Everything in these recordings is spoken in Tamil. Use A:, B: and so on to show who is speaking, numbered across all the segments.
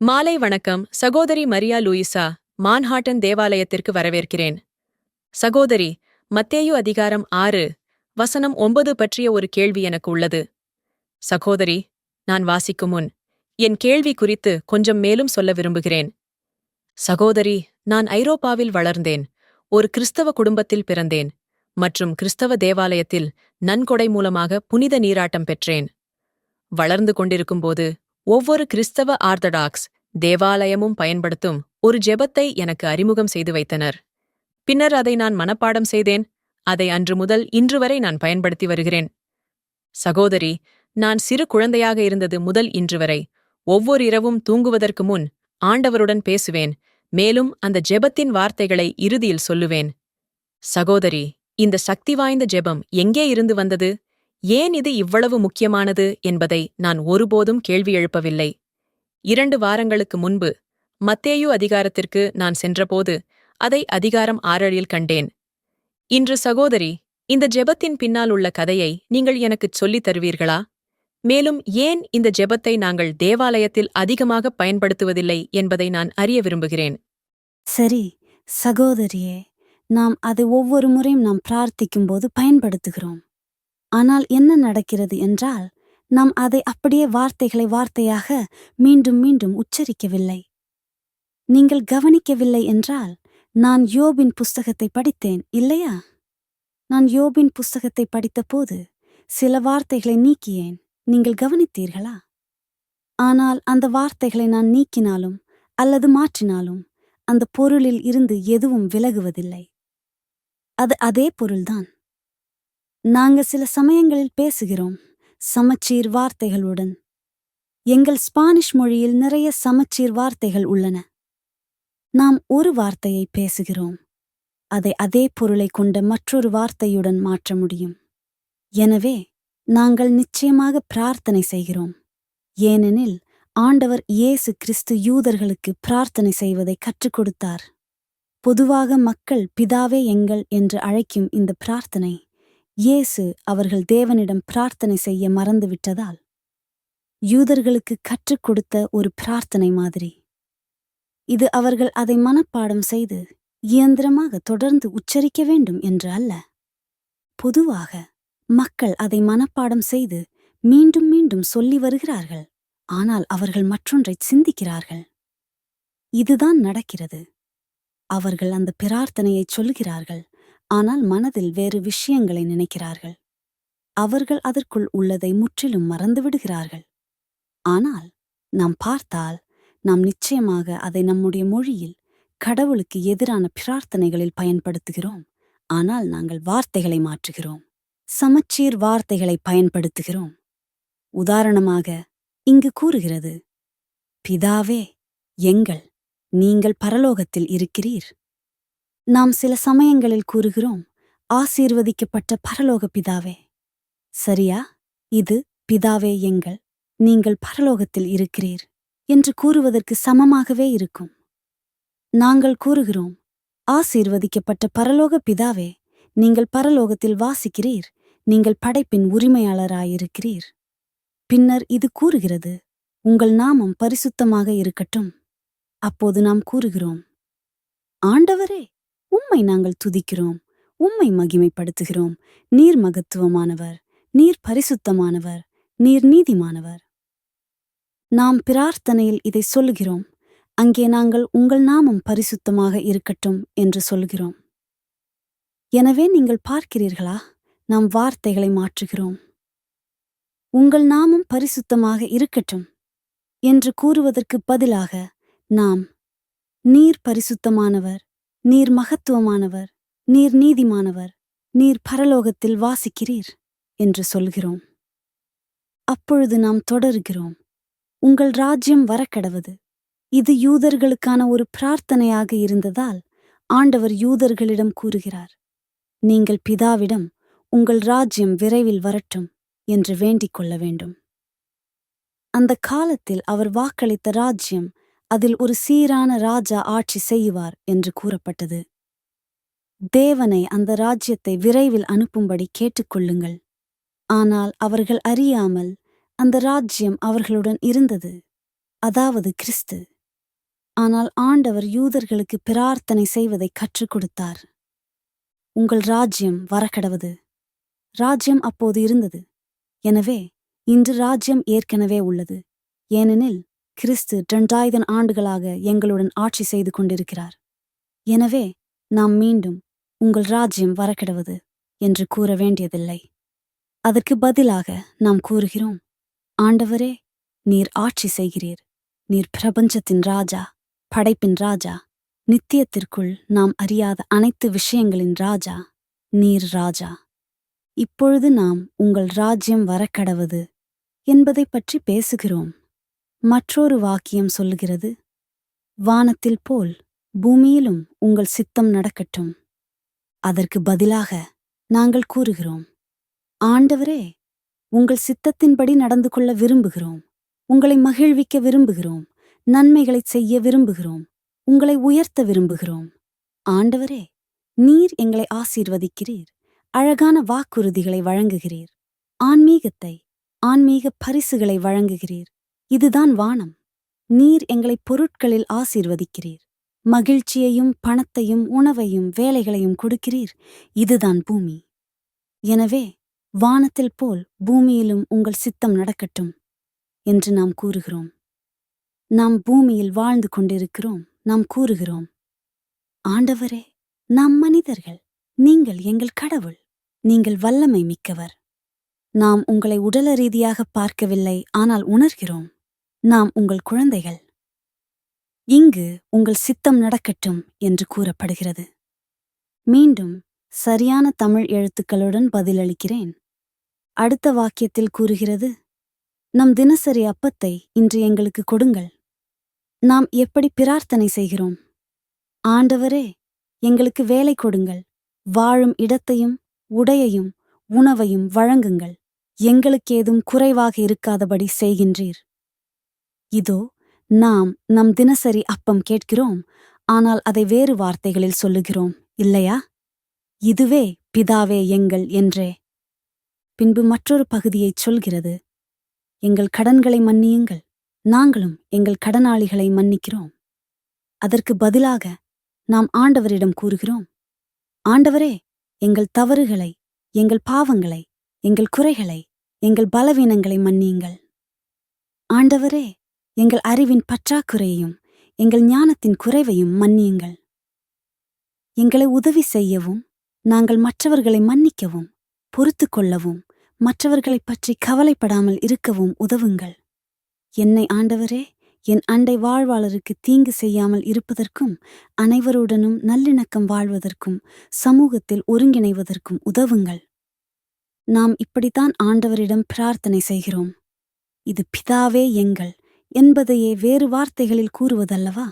A: மாலை வணக்கம் சகோதரி மரியா லூயிசா மான்ஹாட்டன் தேவாலயத்திற்கு வரவேற்கிறேன். சகோதரி மத்தேயு அதிகாரம் ஆறு வசனம் ஒன்பது பற்றிய ஒரு கேள்வி எனக்கு உள்ளது. சகோதரி நான் வாசிக்கும் முன் என் கேள்வி குறித்து கொஞ்சம் மேலும் சொல்ல விரும்புகிறேன். சகோதரி நான் ஐரோப்பாவில் வளர்ந்தேன் ஒரு கிறிஸ்தவ குடும்பத்தில் பிறந்தேன் மற்றும் கிறிஸ்தவ தேவாலயத்தில் நன்கொடை மூலமாக புனித நீராட்டம் பெற்றேன். வளர்ந்து கொண்டிருக்கும்போது ஒவ்வொரு கிறிஸ்தவ ஆர்த்தடாக்ஸ் தேவாலயமும் பயன்படுத்தும் ஒரு ஜெபத்தை எனக்கு அறிமுகம் செய்து வைத்தனர். பின்னர் அதை நான் மனப்பாடம் செய்தேன். அதை அன்று முதல் இன்று வரை நான் பயன்படுத்தி வருகிறேன். சகோதரி நான் சிறு குழந்தையாக இருந்தது முதல் இன்று வரை. ஒவ்வொரு இரவும் தூங்குவதற்கு முன் ஆண்டவருடன் பேசுவேன். மேலும் அந்த ஜெபத்தின் வார்த்தைகளை இறுதியில் சொல்லுவேன். சகோதரி இந்த சக்தி வாய்ந்த ஜெபம் எங்கே இருந்து வந்தது? ஏன் இது இவ்வளவு முக்கியமானது என்பதை நான் ஒருபோதும் கேள்வி எழுப்பவில்லை. இரண்டு வாரங்களுக்கு முன்பு மத்தேயு அதிகாரத்திற்கு நான் சென்றபோது அதை அதிகாரம் ஆறழில் கண்டேன். இன்று சகோதரி இந்த ஜெபத்தின் பின்னால் உள்ள கதையை நீங்கள் எனக்குச் சொல்லித் தருவீர்களா? மேலும் ஏன் இந்த ஜெபத்தை நாங்கள் தேவாலயத்தில் அதிகமாக பயன்படுத்துவதில்லை என்பதை நான் அறிய விரும்புகிறேன்.
B: சரி சகோதரியே நாம் அதை ஒவ்வொரு முறையும் நாம் பிரார்த்திக்கும்போது பயன்படுத்துகிறோம். ஆனால் என்ன நடக்கிறது என்றால் நாம் அதை அப்படியே வார்த்தைகளை வார்த்தையாக மீண்டும் மீண்டும் உச்சரிக்கவில்லை. நீங்கள் கவனிக்கவில்லை என்றால் நான் யோபின் புஸ்தகத்தை படித்தேன் இல்லையா? நான் யோபின் புஸ்தகத்தை படித்தபோது சில வார்த்தைகளை நீக்கியேன். நீங்கள் கவனித்தீர்களா? ஆனால் அந்த வார்த்தைகளை நான் நீக்கினாலும் அல்லது மாற்றினாலும் அந்த பொருளில் இருந்து எதுவும் விலகுவதில்லை. அது அதே பொருள்தான். நாங்க சில சமயங்களில் பேசுகிறோம் சமச்சீர் வார்த்தைகளுடன். எங்கள் ஸ்பானிஷ் மொழியில் நிறைய சமச்சீர் வார்த்தைகள் உள்ளன. நாம் ஒரு வார்த்தையை பேசுகிறோம் அதை அதே பொருளை கொண்ட மற்றொரு வார்த்தையுடன் மாற்ற முடியும். எனவே நாங்கள் நிச்சயமாக பிரார்த்தனை செய்கிறோம். ஏனெனில் ஆண்டவர் இயேசு கிறிஸ்து யூதர்களுக்கு பிரார்த்தனை செய்வதை கற்றுக் கொடுத்தார். பொதுவாக மக்கள் பிதாவே எங்கள் என்று அழைக்கும் இந்த பிரார்த்தனை இயேசு அவர்கள் தேவனிடம் பிரார்த்தனை செய்ய மறந்துவிட்டதால். யூதர்களுக்கு கற்றுக் கொடுத்த ஒரு பிரார்த்தனை மாதிரி. இது அவர்கள் அதை மனப்பாடம் செய்து இயந்திரமாக தொடர்ந்து உச்சரிக்க வேண்டும் என்று அல்ல. பொதுவாக மக்கள் அதை மனப்பாடம் செய்து மீண்டும் மீண்டும் சொல்லி வருகிறார்கள். ஆனால் அவர்கள் மற்றொன்றை சிந்திக்கிறார்கள். இதுதான் நடக்கிறது. அவர்கள் அந்த பிரார்த்தனையை சொல்கிறார்கள். ஆனால் மனதில் வேறு விஷயங்களை நினைக்கிறார்கள். அவர்கள் அதற்குள் உள்ளதை முற்றிலும் மறந்துவிடுகிறார்கள் ஆனால் நாம் பார்த்தால் நாம் நிச்சயமாக அதை நம்முடைய மொழியில் கடவுளுக்கு எதிரான பிரார்த்தனைகளில் பயன்படுத்துகிறோம். ஆனால் நாங்கள் வார்த்தைகளை மாற்றுகிறோம். சமச்சீர் வார்த்தைகளை பயன்படுத்துகிறோம். உதாரணமாக இங்கு கூறுகிறது பிதாவே எங்கள் நீங்கள் பரலோகத்தில் இருக்கிறீர். நாம் சில சமயங்களில் கூறுகிறோம் ஆசீர்வதிக்கப்பட்ட பரலோக பிதாவே. சரியா? இது பிதாவே எங்கள் நீங்கள் பரலோகத்தில் இருக்கிறீர் என்று கூறுவதற்கு சமமாகவே இருக்கும். நாங்கள் கூறுகிறோம் ஆசீர்வதிக்கப்பட்ட பரலோக பிதாவே நீங்கள் பரலோகத்தில் வாசிக்கிறீர் நீங்கள் படைப்பின் உரிமையாளராயிருக்கிறீர். பின்னர் இது கூறுகிறது உங்கள் நாமம் பரிசுத்தமாக இருக்கட்டும். அப்போது நாம் கூறுகிறோம் ஆண்டவரே உம்மை நாங்கள் துதிக்கிறோம். உம்மை மகிமைப்படுத்துகிறோம். நீர் மகத்துவமானவர். நீர் பரிசுத்தமானவர். நீர் நீதிமானவர். நாம் பிரார்த்தனையில் இதை சொல்லுகிறோம். அங்கே நாங்கள் உங்கள் நாமம் பரிசுத்தமாக இருக்கட்டும் என்று சொல்கிறோம் எனவே நீங்கள் பார்க்கிறீர்களா? நாம் வார்த்தைகளை மாற்றுகிறோம். உங்கள் நாமம் பரிசுத்தமாக இருக்கட்டும் என்று கூறுவதற்கு பதிலாக நாம் நீர் பரிசுத்தமானவர் நீர் மகத்துவமானவர் நீர் நீதிமானவர் நீர் பரலோகத்தில் வாசிக்கிறீர் என்று சொல்கிறோம். அப்பொழுது நாம் தொடர்கிறோம். உங்கள் ராஜ்யம் வரக்கடவது. இது யூதர்களுக்கான ஒரு பிரார்த்தனையாக இருந்ததால் ஆண்டவர் யூதர்களிடம் கூறுகிறார். நீங்கள் பிதாவிடம் உங்கள் ராஜ்யம் விரைவில் வரட்டும் என்று வேண்டிக் கொள்ள வேண்டும். அந்த காலத்தில் அவர் வாக்களித்த ராஜ்யம் அதில் ஒரு சீரான ராஜா ஆட்சி செய்வார் என்று கூறப்பட்டது. தேவனை அந்த ராஜ்யத்தை விரைவில் அனுப்பும்படி கேட்டுக்கொள்ளுங்கள். ஆனால் அவர்கள் அறியாமல் அந்த ராஜ்யம் அவர்களுடன் இருந்தது அதாவது கிறிஸ்து. ஆனால் ஆண்டவர் யூதர்களுக்கு பிரார்த்தனை செய்வதை கற்றுக் கொடுத்தார். உங்கள் ராஜ்யம் வரக்கடவது. ராஜ்யம் அப்போது இருந்தது. எனவே இன்று ராஜ்யம் ஏற்கனவே உள்ளது. ஏனெனில் கிறிஸ்து இரண்டாயிரம் ஆண்டுகளாக எங்களுடன் ஆட்சி செய்து கொண்டிருக்கிறார். எனவே நாம் மீண்டும் உங்கள் ராஜ்யம் வரக்கிடவது என்று கூற வேண்டியதில்லை. அதற்கு பதிலாக நாம் கூறுகிறோம் ஆண்டவரே நீர் ஆட்சி செய்கிறீர். நீர் பிரபஞ்சத்தின் ராஜா படைப்பின் ராஜா. நித்தியத்திற்குள் நாம் அறியாத அனைத்து விஷயங்களின் ராஜா நீர் ராஜா. இப்பொழுது நாம் உங்கள் ராஜ்யம் வரக்கடவது என்பதைப் பற்றி பேசுகிறோம். மற்றொரு வாக்கியம் சொல்லுகிறது வானத்தில் போல் பூமியிலும் உங்கள் சித்தம் நடக்கட்டும். அதற்கு பதிலாக நாங்கள் கூறுகிறோம் ஆண்டவரே உங்கள் சித்தத்தின்படி நடந்து கொள்ள விரும்புகிறோம். உங்களை மகிழ்விக்க விரும்புகிறோம். நன்மைகளைச் செய்ய விரும்புகிறோம். உங்களை உயர்த்த விரும்புகிறோம். ஆண்டவரே நீர் எங்களை ஆசீர்வதிக்கிறீர். அழகான வாக்குறுதிகளை வழங்குகிறீர். ஆன்மீகத்தை ஆன்மீக பரிசுகளை வழங்குகிறீர். இதுதான் வானம். நீர் எங்களை பொருட்களில் ஆசீர்வதிக்கிறீர். மகிழ்ச்சியையும் பணத்தையும் உணவையும் வேலைகளையும் கொடுக்கிறீர். இதுதான் பூமி. எனவே வானத்தில் போல் பூமியிலும் உங்கள் சித்தம் நடக்கட்டும் என்று நாம் கூறுகிறோம். நாம் பூமியில் வாழ்ந்து கொண்டிருக்கிறோம் நாம் கூறுகிறோம். ஆண்டவரே நாம் மனிதர்கள். நீங்கள் எங்கள் கடவுள். நீங்கள் வல்லமை மிக்கவர். நாம் உங்களை உடல ரீதியாக பார்க்கவில்லை ஆனால் உணர்கிறோம். நாம் உங்கள் குழந்தைகள். இங்கு உங்கள் சித்தம் நடக்கட்டும் என்று கூறப்படுகிறது. மீண்டும் சரியான தமிழ் எழுத்துக்களுடன் பதிலளிக்கிறேன். அடுத்த வாக்கியத்தில் கூறுகிறது நம் தினசரி அப்பத்தை இன்று எங்களுக்கு கொடுங்கள். நாம் எப்படி பிரார்த்தனை செய்கிறோம்? ஆண்டவரே எங்களுக்கு வேலை கொடுங்கள். வாழும் இடத்தையும் உடையையும் உணவையும் வழங்குங்கள். எங்களுக்கேதும் குறைவாக இருக்காதபடி செய்கின்றீர். இதோ நாம் நம் தினசரி அப்பம் கேட்கிறோம் ஆனால் அதை வேறு வார்த்தைகளில் சொல்லுகிறோம் இல்லையா? இதுவே பிதாவே எங்கள் என்றே. பின்பு மற்றொரு பகுதியைச் சொல்கிறது. எங்கள் கடன்களை மன்னியுங்கள் நாங்களும் எங்கள் கடனாளிகளை மன்னிக்கிறோம். அதற்கு பதிலாக நாம் ஆண்டவரிடம் கூறுகிறோம் ஆண்டவரே எங்கள் தவறுகளை எங்கள் பாவங்களை எங்கள் குறைகளை எங்கள் பலவீனங்களை மன்னியுங்கள். ஆண்டவரே எங்கள் அறிவின் பற்றாக்குறையையும் எங்கள் ஞானத்தின் குறைவையும் மன்னியுங்கள். எங்களை உதவி செய்யவும் நாங்கள் மற்றவர்களை மன்னிக்கவும் பொறுத்து கொள்ளவும் மற்றவர்களைப் பற்றி கவலைப்படாமல் இருக்கவும் உதவுங்கள். என்னை ஆண்டவரே என் அண்டை வாழ்வாளருக்கு தீங்கு செய்யாமல் இருப்பதற்கும் அனைவருடனும் நல்லிணக்கம் வாழ்வதற்கும் சமூகத்தில் ஒருங்கிணைவதற்கும் உதவுங்கள். நாம் இப்படித்தான் ஆண்டவரிடம் பிரார்த்தனை செய்கிறோம். இது பிதாவே எங்கள் என்பதையே வேறு வார்த்தைகளில் கூறுவதல்லவா?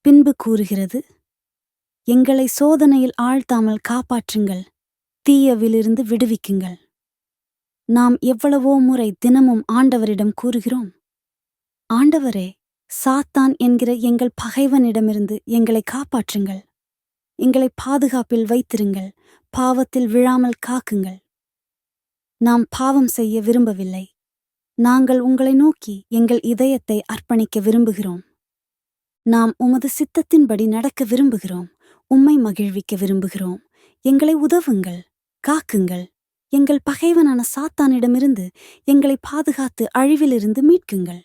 B: பின்பு கூறுகிறது எங்களை சோதனையில் ஆழ்த்தாமல் காப்பாற்றுங்கள் தீயவிலிருந்து விடுவிக்குங்கள். நாம் எவ்வளவோ முறை தினமும் ஆண்டவரிடம் கூறுகிறோம் ஆண்டவரே சாத்தான் என்கிற எங்கள் பகைவனிடமிருந்து எங்களை காப்பாற்றுங்கள் எங்களை பாதுகாப்பில் வைத்திருங்கள் பாவத்தில் விழாமல் காக்குங்கள். நாம் பாவம் செய்ய விரும்பவில்லை நாங்கள் உங்களை நோக்கி எங்கள் இதயத்தை அர்ப்பணிக்க விரும்புகிறோம். நாம் உமது சித்தத்தின்படி நடக்க விரும்புகிறோம். உம்மை மகிழ்விக்க விரும்புகிறோம். எங்களை உதவுங்கள் காக்குங்கள். எங்கள் பகைவனான சாத்தானிடமிருந்து எங்களை பாதுகாத்து அழிவிலிருந்து மீட்குங்கள்.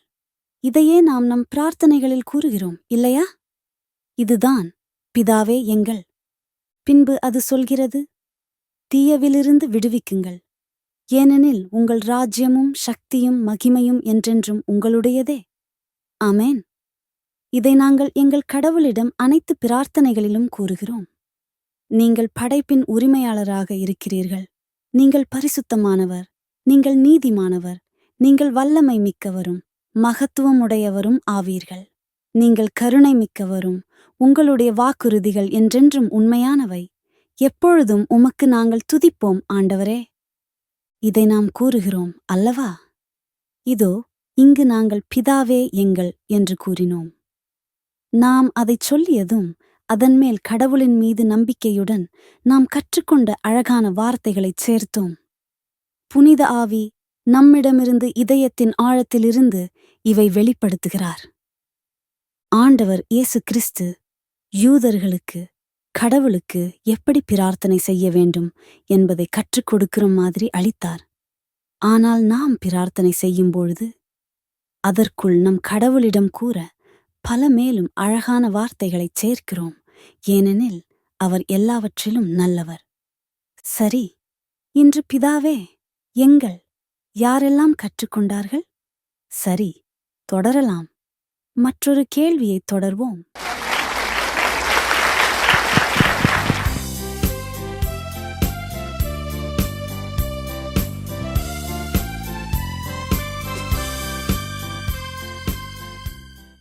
B: இதையே நாம் நம் பிரார்த்தனைகளில் கூறுகிறோம் இல்லையா? இதுதான் பிதாவே எங்கள். பின்பு அது சொல்கிறது தீயவிலிருந்து விடுவிக்குங்கள். ஏனெனில் உங்கள் ராஜ்யமும் சக்தியும் மகிமையும் என்றென்றும் உங்களுடையதே. ஆமேன். இதை நாங்கள் எங்கள் கடவுளிடம் அனைத்து பிரார்த்தனைகளிலும் கூறுகிறோம். நீங்கள் படைப்பின் உரிமையாளராக இருக்கிறீர்கள். நீங்கள் பரிசுத்தமானவர். நீங்கள் நீதிமானவர். நீங்கள் வல்லமை மிக்கவரும். மகத்துவமுடையவரும் ஆவீர்கள். நீங்கள் கருணை மிக்கவரும். உங்களுடைய வாக்குறுதிகள் என்றென்றும் உண்மையானவை. எப்பொழுதும் உமக்கு நாங்கள் துதிப்போம் ஆண்டவரே. இதை நாம் கூறுகிறோம் அல்லவா? இதோ இங்கு நாங்கள் பிதாவே எங்கள் என்று கூறினோம். நாம் அதைச் சொல்லியதும் அதன்மேல் கடவுளின் மீது நம்பிக்கையுடன் நாம் கற்றுக்கொண்ட அழகான வார்த்தைகளைச் சேர்த்தோம். புனித ஆவி நம்மிடமிருந்து இதயத்தின் ஆழத்திலிருந்து இவை வெளிப்படுத்துகிறார். ஆண்டவர் இயேசு கிறிஸ்து யூதர்களுக்கு கடவுளுக்கு எப்படி பிரார்த்தனை செய்ய வேண்டும் என்பதை கற்றுக் கொடுக்கிற மாதிரி அளித்தார். ஆனால் நாம் பிரார்த்தனை செய்யும் பொழுது அதற்குள் நம் கடவுளிடம் கூற பல மேலும் அழகான வார்த்தைகளைச் சேர்க்கிறோம். ஏனெனில் அவர் எல்லாவற்றிலும் நல்லவர். சரி இன்று பிதாவே எங்கள் யாரெல்லாம் கற்றுக்கொண்டார்கள்? சரி தொடரலாம். மற்றொரு கேள்வியைத் தொடர்வோம்.